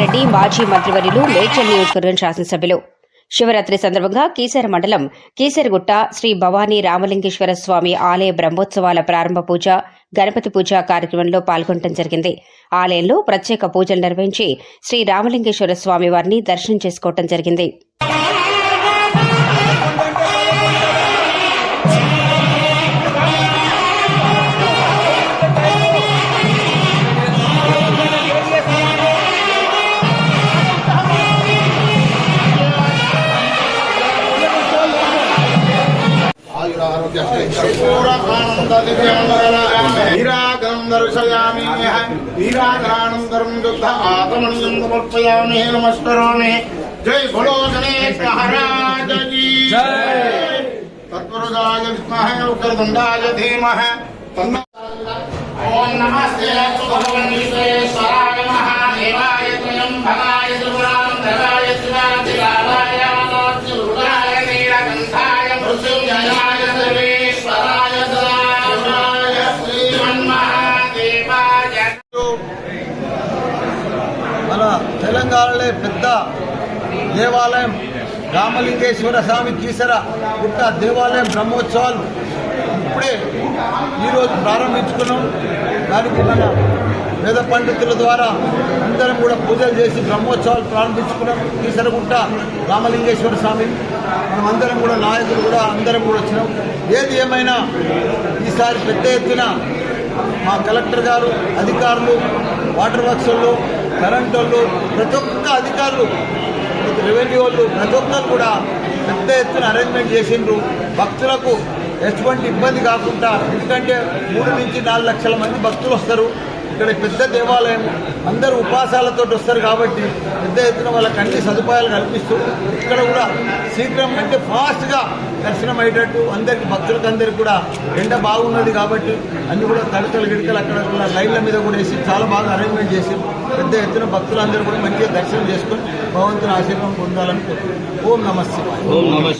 రెడ్డి మాజీ మంత్రివర్యులు మేడ్చల్ నియోజకవర్గం శాసనసభ్యులు. శివరాత్రి సందర్భంగా కీసర మండలం కీసరగుట్ట శ్రీ భవానీ రామలింగేశ్వర స్వామి ఆలయ బ్రహ్మోత్సవాల ప్రారంభ పూజ గణపతి పూజ కార్యక్రమంలో పాల్గొనడం జరిగింది. ఆలయంలో ప్రత్యేక పూజలు నిర్వహించి శ్రీ రామలింగేశ్వర స్వామి వారిని దర్శనం చేసుకోవడం జరిగింది. वीरागं दर्शयामि वीरागरानन्तरं दुग्ध आत्मनियं समर्पयामि नमस्करोमि। जय भोलो गणेश महाराज की तत्पुरुषाय विद्महे उग्रदण्डाय धीमहि। तन्नो ॐ नमस्ते। भगवन् विश्वेश्वराय महादेवाय। మన తెలంగాణలో పెద్ద దేవాలయం రామలింగేశ్వర స్వామి కీసర పుట్ట దేవాలయం బ్రహ్మోత్సవాలు ఇప్పుడే ఈరోజు ప్రారంభించుకున్నాం. దానికి మన వేద పండితుల ద్వారా అందరం కూడా పూజలు చేసి బ్రహ్మోత్సవాలు ప్రారంభించుకున్నాం. కీసరగుట్ట రామలింగేశ్వర స్వామి. మనం అందరం కూడా నాయకులు కూడా అందరం కూడా వచ్చినాం. ఏది ఏమైనా ఈసారి పెద్ద ఎత్తున మా కలెక్టర్ గారు అధికారులు వాటర్ వర్క్స్ వాళ్ళు కరెంట్ వాళ్ళు ప్రతి ఒక్క అధికారులు రెవెన్యూ వాళ్ళు ప్రతి ఒక్కరు కూడా పెద్ద ఎత్తున అరేంజ్మెంట్ చేసిండ్రు. భక్తులకు ఎటువంటి ఇబ్బంది కాకుండా ఎందుకంటే మూడు నుంచి నాలుగు లక్షల మంది భక్తులు వస్తారు. ఇక్కడ పెద్ద దేవాలయం అందరూ ఉపాసాలతో వస్తారు కాబట్టి పెద్ద ఎత్తున వాళ్ళకి అన్ని సదుపాయాలు కల్పిస్తూ ఇక్కడ కూడా శీఘ్రం అంటే ఫాస్ట్గా దర్శనం అయ్యేటట్టు అందరికి భక్తులకు అందరికి కూడా ఎండ బాగున్నది కాబట్టి అన్ని కూడా తడకలు గిడకలు అక్కడ కూడా లైన్ల మీద కూడా వేసి చాలా బాగా అరేంజ్మెంట్ చేసి పెద్ద ఎత్తున భక్తులందరూ కూడా మంచిగా దర్శనం చేసుకొని భగవంతుని ఆశీర్వాదం పొందాలని నమస్తే ఓం నమస్తే